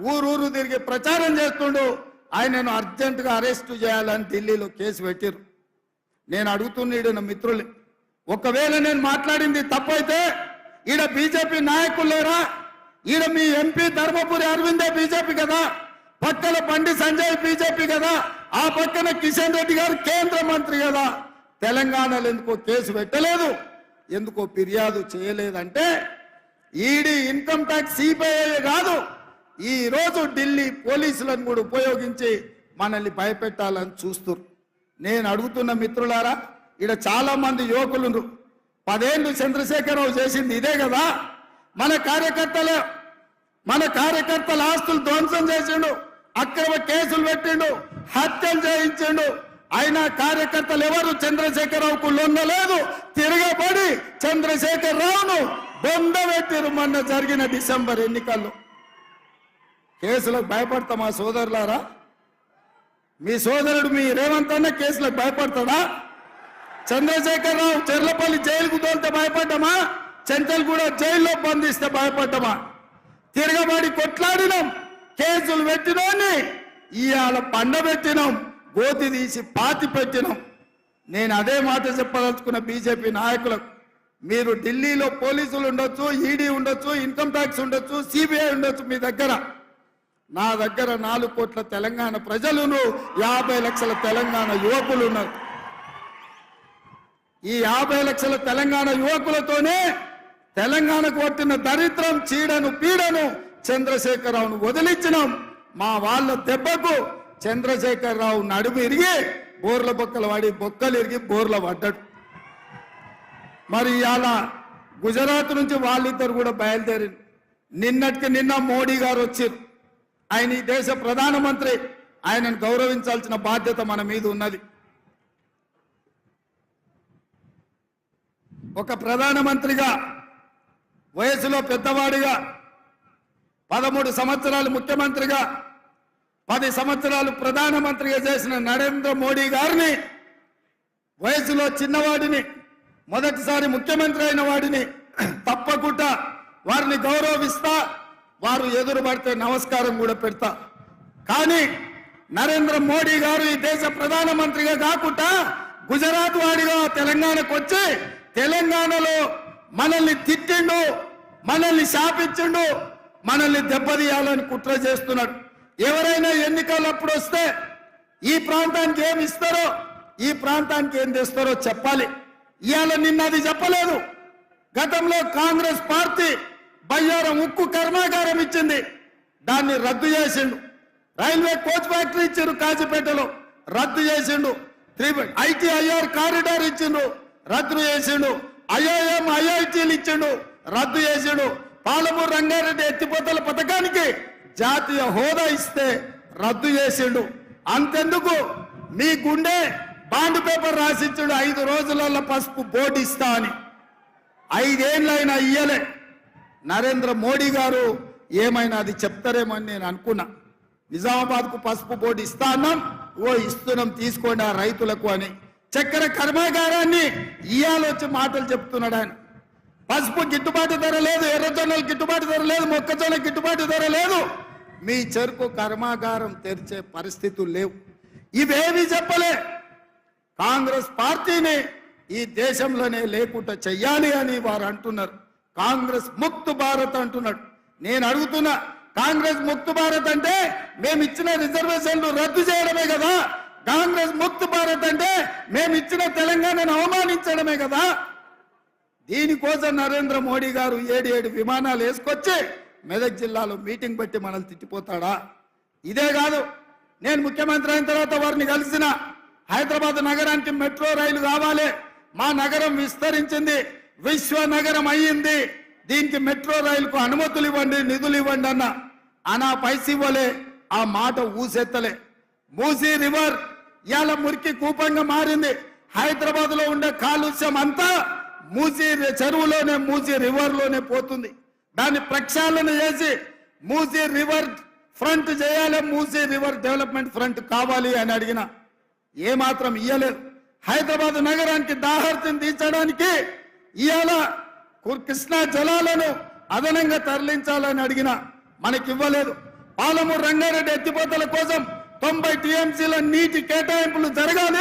ఊరూరు తిరిగి ప్రచారం చేస్తుండు. ఆయనను అర్జెంటుగా అరెస్టు చేయాలని ఢిల్లీలో కేసు పెట్టారు నేను అడుగుతున్నాడు నా మిత్రులు ఒకవేళ నేను మాట్లాడింది తప్పైతే ఈడ బీజేపీ నాయకులు లేరా? ఈడ మీ ఎంపీ ధర్మపురి అరవిందే బీజేపీ కదా? పక్కన బండి సంజయ్ బీజేపీ కదా? ఆ పక్కన కిషన్ రెడ్డి గారు కేంద్ర మంత్రి కదా? తెలంగాణలో ఎందుకో కేసు పెట్టలేదు. ఎందుకో ఫిర్యాదు చేయలేదంటే ఈడీ ఇన్కమ్ ట్యాక్స్ సిబిఐ కాదు. ఈరోజు ఢిల్లీ పోలీసులను కూడా ఉపయోగించి మనల్ని భయపెట్టాలని చూస్తున్నారు నేను అడుగుతున్న మిత్రులారా ఇక్కడ చాలా మంది యువకులు పదేళ్ళు చంద్రశేఖరరావు చేసింది ఇదే కదా. మన కార్యకర్తలే మన కార్యకర్తల ఆస్తులు ధ్వంసం చేసిండు అక్రమ కేసులు పెట్టిండు హత్యలు చేయించిండు. అయినా కార్యకర్తలు ఎవరు? చంద్రశేఖరరావుకు లొంగలేదు. తిరగబడి చంద్రశేఖరరావును బొందబెట్టిరు మొన్న జరిగిన డిసెంబర్ ఎన్నికల్లో. కేసులకు భయపడతామా సోదరులారా? మీ సోదరుడు మీ రేవంత్ అన్న కేసులకు భయపడతాడా? చంద్రశేఖరరావు చెర్లపల్లి జైలుకు తోలితే భయపడ్డామా? చెంచల్గూడ జైల్లో బంధిస్తే భయపడ్డామా? తిరగబడి కొట్లాడినాం కేసులు పెట్టినోని ఇవాళ పండబెట్టినాం గోతి తీసి పాతి పెట్టినాం. నేను అదే మాట చెప్పదలుచుకున్న బీజేపీ నాయకులకు మీరు ఢిల్లీలో పోలీసులు ఉండొచ్చు ఈడీ ఉండొచ్చు ఇన్కమ్ ట్యాక్స్ ఉండొచ్చు సిబిఐ ఉండొచ్చు మీ దగ్గర. నా దగ్గర నాలుగు కోట్ల తెలంగాణ ప్రజలును యాభై లక్షల తెలంగాణ యువకులు ఉన్నారు ఈ యాభై లక్షల తెలంగాణ యువకులతోనే తెలంగాణకు పట్టిన దరిద్రం చీడను పీడను చంద్రశేఖరరావును వదిలించినాం. మా వాళ్ళ దెబ్బకు చంద్రశేఖరరావు నడుము ఇరిగి బోర్ల బొక్కలు వాడి బొక్కలు ఇరిగి బోర్ల పడ్డాడు. మరి ఇవాళ గుజరాత్ నుంచి వాళ్ళిద్దరు కూడా బయలుదేరి నిన్నటికి నిన్న మోడీ గారు వచ్చారు. ఆయన ఈ దేశ ప్రధానమంత్రి. ఆయనను గౌరవించాల్సిన బాధ్యత మన మీద ఉన్నది. ఒక ప్రధానమంత్రిగా వయసులో పెద్దవాడిగా పదమూడు సంవత్సరాలు ముఖ్యమంత్రిగా పది సంవత్సరాలు ప్రధానమంత్రిగా చేసిన నరేంద్ర మోడీ గారిని వయసులో చిన్నవాడిని మొదటిసారి ముఖ్యమంత్రి అయిన వాడిని తప్పకుండా వారిని గౌరవిస్తా వారు ఎదురు పడితే నమస్కారం కూడా పెడతా. కానీ నరేంద్ర మోడీ గారు ఈ దేశ ప్రధానమంత్రిగా కాకుండా గుజరాత్ వాడిగా తెలంగాణకు వచ్చి తెలంగాణలో మనల్ని తిట్టిండు మనల్ని శాపించిండు మనల్ని దెబ్బతీయాలని కుట్ర చేస్తున్నాడు ఎవరైనా ఎన్నికలప్పుడు వస్తే ఈ ప్రాంతానికి ఏమి ఇస్తారో ఈ ప్రాంతానికి ఏం తెస్తారో చెప్పాలి. ఇవాళ నిన్న అది చెప్పలేదు. గతంలో కాంగ్రెస్ పార్టీ బయ్యారం ఉక్కు కర్మాగారం ఇచ్చింది. దాన్ని రద్దు చేసిండు. రైల్వే కోచ్ ఫ్యాక్టరీ ఇచ్చిండు కాజీపేటలో. రద్దు చేసిండు. త్రీ ఐటీఐఆర్ కారిడార్ ఇచ్చిండు. రద్దు చేసిండు. ఐఐఎం ఐఐటీలు ఇచ్చిండు. రద్దు చేసిండు. పాలమూరు రంగారెడ్డి ఎత్తిపోతల పథకానికి జాతీయ హోదా ఇస్తే రద్దు చేసిండు. అంతెందుకు? మీ గుండె బాండ్ పేపర్ రాసిచ్చాడు. ఐదు రోజులలో పసుపు బోర్డు ఇస్తా అని. ఐదేళ్ళైనా ఇయ్యలే. నరేంద్ర మోడీ గారు ఏమైనా అది చెప్తారేమో అని నేను అనుకున్నా. నిజామాబాద్కు పసుపు బోర్డు ఇస్తా అన్నాం. ఓ ఇస్తున్నాం తీసుకోండి ఆ రైతులకు అని. చక్కెర కర్మాగారాన్ని ఇయ్యాలొచ్చి మాటలు చెప్తున్నాడు ఆయన. పసుపు గిట్టుబాటు ధర లేదు ఎర్రజొన్నలు గిట్టుబాటు ధర లేదు మొక్కజొన్న గిట్టుబాటు ధర లేదు. మీ చెరుకు కర్మాగారం తెరిచే పరిస్థితులు లేవు. ఇవేవి చెప్పలే. కాంగ్రెస్ పార్టీని ఈ దేశంలోనే లేకుండా చెయ్యాలి అని వారు అంటున్నారు. కాంగ్రెస్ ముక్త్ భారత్ అంటున్నాడు. నేను అడుగుతున్నా కాంగ్రెస్ ముక్త్ భారత్ అంటే మేము ఇచ్చిన రిజర్వేషన్లు రద్దు చేయడమే కదా? కాంగ్రెస్ ముక్త్ భారత్ అంటే మేము ఇచ్చిన తెలంగాణను అవమానించడమే కదా? దీనికోసం నరేంద్ర మోడీ గారు ఏడు ఏడు విమానాలు వేసుకొచ్చి మెదక్ జిల్లాలో మీటింగ్ పెట్టి మనల్ని తిట్టిపోతాడా? ఇదే కాదు నేను ముఖ్యమంత్రి అయిన తర్వాత వారిని కలిసిన హైదరాబాద్ నగరానికి మెట్రో రైలు కావాలి. మా నగరం విస్తరించింది. విశ్వనగరం అయ్యింది దీనికి మెట్రో రైలుకు అనుమతులు ఇవ్వండి నిధులు ఇవ్వండి అన్న. అనా పైసి ఇవ్వలే ఆ మాట ఊసెత్తలే. మూసీ రివర్ ఇవాళ మురికి కూపంగా మారింది. హైదరాబాద్లో ఉండే కాలుష్యం అంతా మూసీ చెరువులోనే మూసీ రివర్లోనే పోతుంది. దాన్ని ప్రక్షాళన చేసి మూసీ రివర్ ఫ్రంట్ చేయాలి మూసీ రివర్ డెవలప్మెంట్ ఫ్రంట్ కావాలి అని అడిగిన. ఏమాత్రం ఇయ్యలేదు. హైదరాబాద్ నగరానికి దాహర్తిని తీర్చడానికి ఇవాళ కృష్ణా జలాలను అదనంగా తరలించాలని అడిగిన మనకి ఇవ్వలేదు పాలమూరు రంగారెడ్డి ఎత్తిపోతల కోసం తొంభై టీఎంసీల నీటి కేటాయింపులు జరగాలి.